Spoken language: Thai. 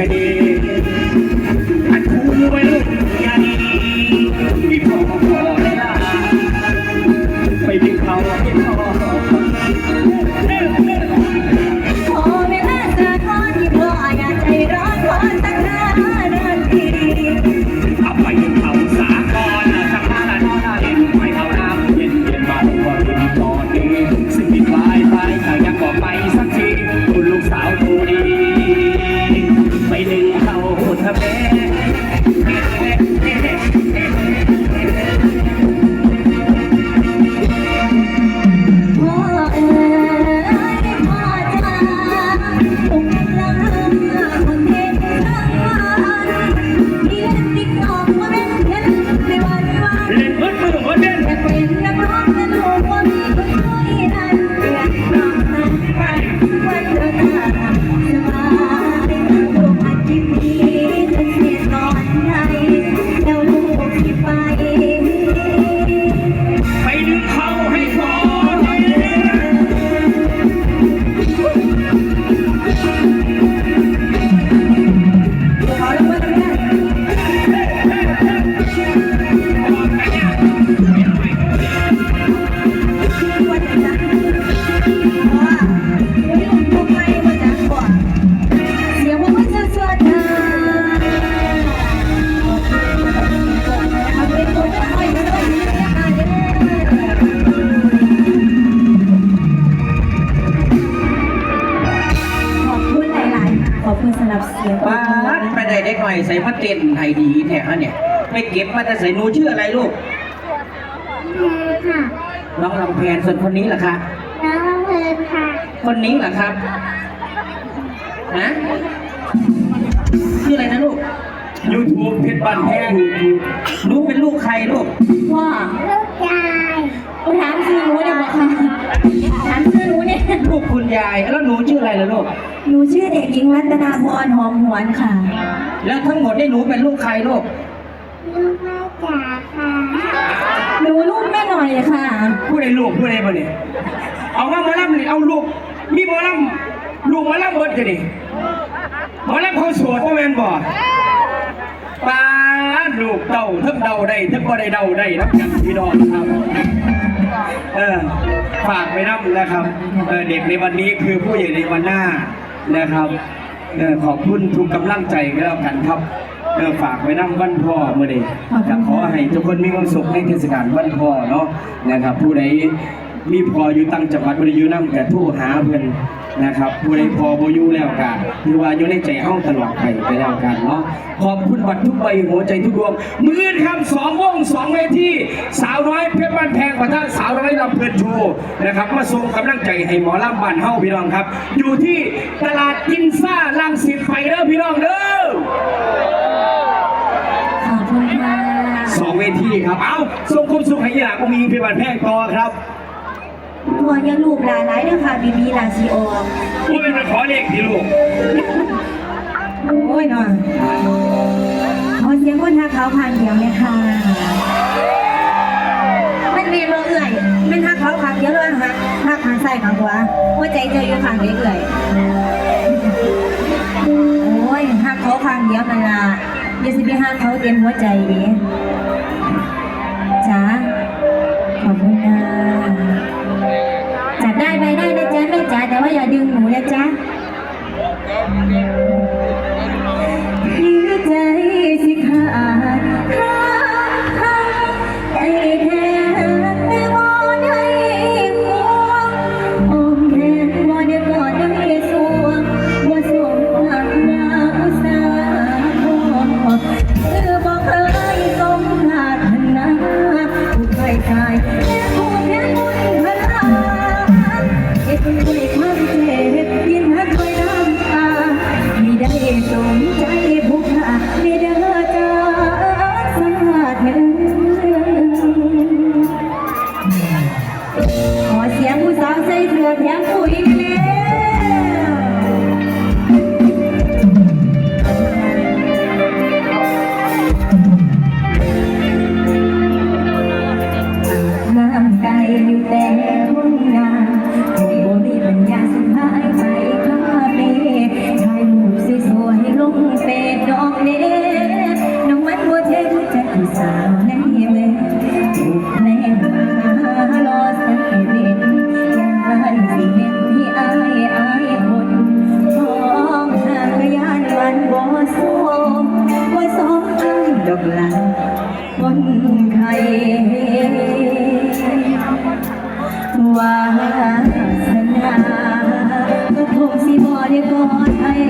Hare ป้าดไปได้ได้หน่อยใส่มาเต้นไทยดีแท้ฮะเนี่ยไม่เก็บมาแต่ใส่หนูชื่ออะไรลูกแพรค่ะน้องลำแพนส่วนคนนี้ล่ะคะน้องเพลินค่ะคนนี้ล่ะครับฮะชื่ออะไรนะลูกยูทูบเพชรบ้านแพงลูกเป็นลูกใครลูกว่าลูกชายถามชื่อหนูเดี๋ย่ะถามชื่อ ลูกคุณยาย แล้วหนูชื่ออะไรล่ะลูก หนูชื่อเด็กหญิงรัตนาพรหอมหวนค่ะ แล้วทั้งหมดนี่หนูเป็นลูกใครลูก ลูกแม่จ๋าค่ะ หนูลูกแม่หน่อยค่ะพูดเใดลูกพูดเใดบ่เนี่ยเอาว่าหมาล่ำเลยเอาลูก มีหมอล่ำลูกหมอล่ำบิดจะดีหมอล่ำเขาสวดพ่อแม่นบ่ปลาลูกเต่าทึบเดาได้ทึบบ่ได้เดาได้รับพี่ดอนครับ เออฝากไว้น้ำนะครับเเด็กในวันนี้คือผู้ใหญ่ในวันหน้านะครับออขอบคุณทุกกำลังใจก็แล้วกันครับออฝากไว้นั่งวันพ่อเมื่อใดอยากขอให้ทุกคนมีความสุขในเทศกาลวันพ่อเนาะนะครับ ผู้ใดมีพออยู่ตั้งจังหวัดบริยูนั่งแต่ทู่หาเพื่อน นะครับผู้ใดพอบ่อยู่แล้วก็ถือว่าอยู่ในใจเฮาตลอดไปไปแล้วกันเนาะขอบคุณบัตรทุกใบหัวใจทุกดวงมื้อนี้ครับ2วง2เวทีสาวน้อยเพชรบ้านแพงปะทะสาวน้อยลำเพลินโชว์นะครับมาส่งกำลังใจให้หมอลำบ้านเฮาพี่น้องครับ อยู่ที่ตลาดกินซ่าลังสิตไปเด้อพี่น้องเด้อขอบคุณค่ะสองเวทีครับ เอาส่งความสุขให้ยีหลาก็มีพี่บันแพงต่อครับ ตัวยังลูกหลานหลายเด้อค่ะบีบีลาซีโอผู้เป็นมาขอเลขพี่ลูกโอ้ยนอนขอเสียงคนทาขาวผ่านเดียวเลยค่ะมันเมนบ่เอื่อยมันทักเขาขังเดียวเลยค่ะทักทางซ้ายขังขวาหัวใจเจออยู่ข้างเดียวเอื่อยโอ้ยทักเขาข้างเดียวนั่นล่ะอย่าสิไปหักเขาเต็มหัวใจดิ ว่าอย่าดึงหนูนะจ๊ะ งสิ